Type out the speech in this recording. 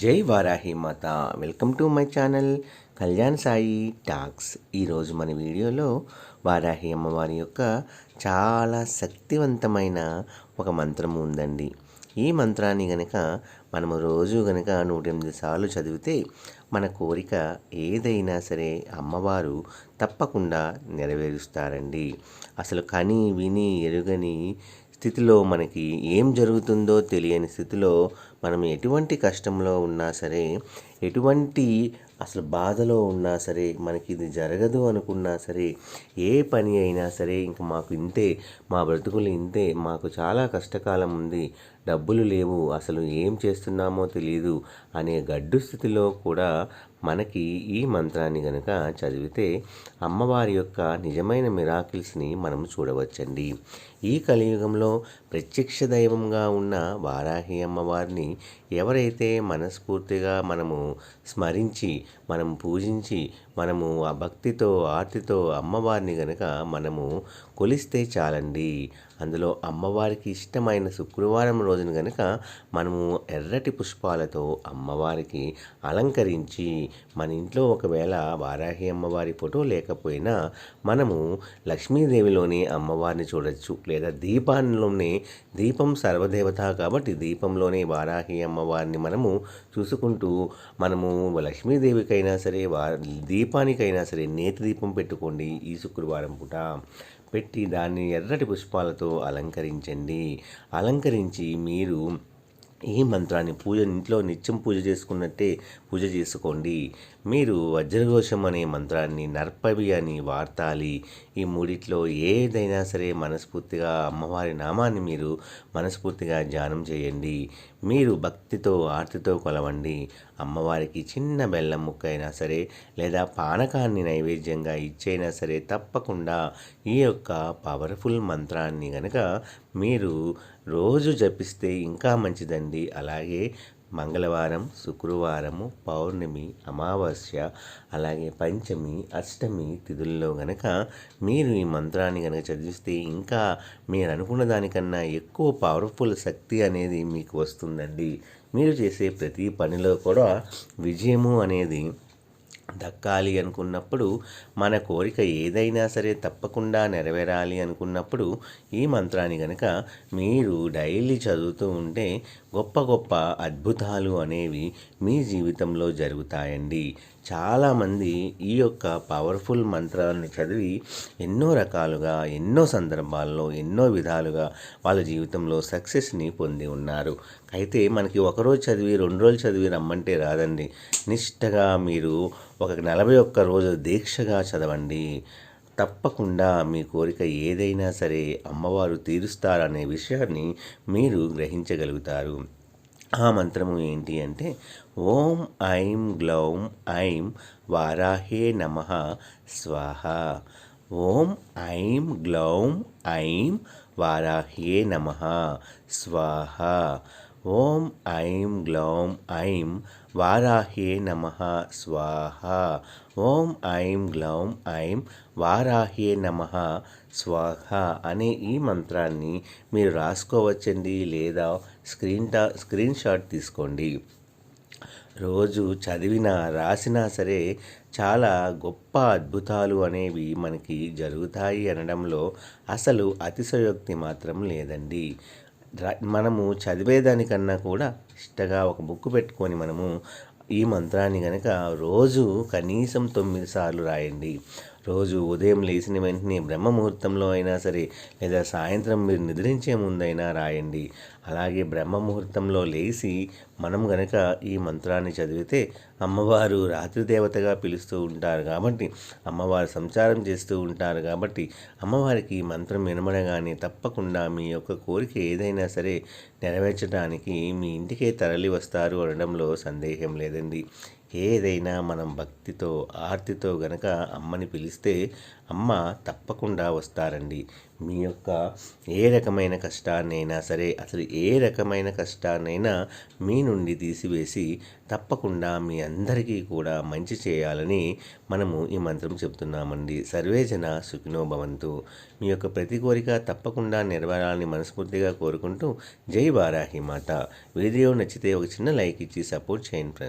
జై వారాహి మాత. Welcome to my channel Kalyan Sai talks ఈరోజు మన వీడియోలో వారాహి అమ్మవారి యొక్క చాలా శక్తివంతమైన ఒక మంత్రము ఉందండి. ఈ మంత్రాన్ని గనక మనము రోజు గనక నూట ఎనిమిది సార్లు చదివితే మన కోరిక ఏదైనా సరే అమ్మవారు తప్పకుండా నెరవేరుస్తారండి. అసలు కని విని ఎరుగని స్థితిలో మనకి ఏం జరుగుతుందో తెలియని స్థితిలో మనం ఎటువంటి కష్టంలో ఉన్నా సరే ఎటువంటి అసలు బాధలో ఉన్నా సరే మనకి ఇది జరగదు అనుకున్నా సరే ఏ పని అయినా సరే ఇంక మాకు ఇంతే మా బ్రతుకులు ఇంతే మాకు చాలా కష్టకాలం ఉంది డబ్బులు లేవు అసలు ఏం చేస్తున్నామో తెలియదు అనే గడ్డు స్థితిలో కూడా మనకి ఈ మంత్రాన్ని గనక చదివితే అమ్మవారి యొక్క నిజమైన మిరాకిల్స్ని మనం చూడవచ్చండి. ఈ కలియుగంలో ప్రత్యక్ష దైవంగా ఉన్న వారాహి అమ్మవారిని ఎవరైతే మనస్ఫూర్తిగా మనము స్మరించి మనం పూజించి మనము ఆ భక్తితో ఆర్తితో అమ్మవారిని గనక మనము కొలిస్తే చాలండి. అందులో అమ్మవారికి ఇష్టమైన శుక్రవారం రోజున గనక మనము ఎర్రటి పుష్పాలతో అమ్మవారికి అలంకరించి మన ఇంట్లో ఒకవేళ వారాహి అమ్మవారి ఫోటో లేకపోయినా మనము లక్ష్మీదేవిలోని అమ్మవారిని చూడొచ్చు. లేదా దీపాన్లోనే దీపం సర్వదేవత కాబట్టి దీపంలోనే వారాహి అమ్మవారిని మనము చూసుకుంటూ మనము లక్ష్మీదేవికైనా సరే వా దీపానికైనా సరే నేతి దీపం పెట్టుకోండి ఈ శుక్రవారం పూట. పెట్టి దాన్ని ఎర్రటి పుష్పాలతో అలంకరించండి. అలంకరించి మీరు ఈ మంత్రాన్ని పూజ ఇంట్లో నిత్యం పూజ చేసుకున్నట్టే పూజ చేసుకోండి. మీరు వజ్రఘోషం అనే మంత్రాన్ని నర్పవి అని వార్తాలి ఈ మూడిట్లో ఏదైనా సరే మనస్ఫూర్తిగా అమ్మవారి నామాన్ని మీరు మనస్ఫూర్తిగా ధ్యానం చేయండి. మీరు భక్తితో ఆర్తితో కొలవండి. అమ్మవారికి చిన్న బెల్లం ముక్క అయినా సరే లేదా పానకాన్ని నైవేద్యంగా ఇచ్చైనా సరే తప్పకుండా ఈ యొక్క పవర్ఫుల్ మంత్రాన్ని గనక మీరు రోజు జపిస్తే ఇంకా మంచిదండి. అలాగే మంగళవారం శుక్రవారము పౌర్ణమి అమావాస్య అలాగే పంచమి అష్టమి తిథుల్లో గనక మీరు ఈ మంత్రాన్ని కనుక చదివిస్తే ఇంకా మీరు అనుకున్న దానికన్నా ఎక్కువ పవర్ఫుల్ శక్తి అనేది మీకు వస్తుందండి. మీరు చేసే ప్రతి పనిలో కూడా విజయము అనేది దక్కాలి అనుకున్నప్పుడు మన కోరిక ఏదైనా సరే తప్పకుండా నెరవేరాలి అనుకున్నప్పుడు ఈ మంత్రాన్ని కనుక మీరు డైలీ చదువుతూ ఉంటే గొప్ప గొప్ప అద్భుతాలు అనేవి మీ జీవితంలో జరుగుతాయండి. చాలామంది ఈ యొక్క పవర్ఫుల్ మంత్రాలను చదివి ఎన్నో రకాలుగా ఎన్నో సందర్భాల్లో ఎన్నో విధాలుగా వాళ్ళ జీవితంలో సక్సెస్ని పొంది ఉన్నారు. అయితే మనకి ఒకరోజు చదివి రెండు రోజులు చదివి రమ్మంటే రాదండి. నిష్టగా మీరు ఒక నలభై ఒక్క రోజు దీక్షగా చదవండి. తప్పకుండా మీ కోరిక ఏదైనా సరే అమ్మవారు తీరుస్తారనే విషయాన్ని మీరు గ్రహించగలుగుతారు. ఆ మంత్రము ఏంటి అంటే ఓం ఐం గ్లౌం ఐం వారాహే నమ స్వాహ. ఓం ఐం గ్లౌం ఐం వారాహ్యే నమ స్వాహ. ఓం ఐం గ్లౌం ఐం వారాహ్యే నమ స్వాహ. ఓం ఐం గ్లౌం ఐం వారాహ్యే నమ స్వాహ అనే ఈ మంత్రాన్ని మీరు రాసుకోవచ్చండి లేదా స్క్రీన్ టా స్క్రీన్ షాట్ తీసుకోండి. రోజు చదివినా రాసినా సరే చాలా గొప్ప అద్భుతాలు అనేవి మనకి జరుగుతాయి అనడంలో అసలు అతిశయోక్తి మాత్రం లేదండి. మనము చదివేదానికన్నా కూడా ఇష్టగా ఒక బుక్ పెట్టుకొని మనము ఈ మంత్రాన్ని కనుక రోజు కనీసం తొమ్మిది సార్లు రాయండి. రోజు ఉదయం లేచిన వెంటనే బ్రహ్మ ముహూర్తంలో అయినా సరే లేదా సాయంత్రం మీరు నిద్రించే ముందైనా రాయండి. అలాగే బ్రహ్మ ముహూర్తంలో లేచి మనం గనక ఈ మంత్రాన్ని చదివితే అమ్మవారు రాత్రి దేవతగా పిలుస్తూ ఉంటారు కాబట్టి అమ్మవారు సంచారం చేస్తూ ఉంటారు కాబట్టి అమ్మవారికి ఈ మంత్రం వినమనగానే తప్పకుండా మీ యొక్క కోరిక ఏదైనా సరే నెరవేర్చడానికి మీ ఇంటికే తరలి వస్తారు అనడంలో సందేహం లేదండి. ఏదైనా మనం భక్తితో ఆర్తితో గనక అమ్మని పిలిస్తే అమ్మ తప్పకుండా వస్తారండి. మీ యొక్క ఏ రకమైన కష్టాన్నైనా సరే అసలు ఏ రకమైన కష్టాన్నైనా మీ నుండి తీసివేసి తప్పకుండా మీ అందరికీ కూడా మంచి చేయాలని మనము ఈ మంత్రం చెప్తున్నామండి. సర్వేజన సుఖినో భవంతు. మీ యొక్క ప్రతి కోరిక తప్పకుండా నెరవేరాలని మనస్ఫూర్తిగా కోరుకుంటూ జై వారాహి మాత. వీడియో నచ్చితే ఒక చిన్న లైక్ ఇచ్చి సపోర్ట్ చేయండి ఫ్రెండ్స్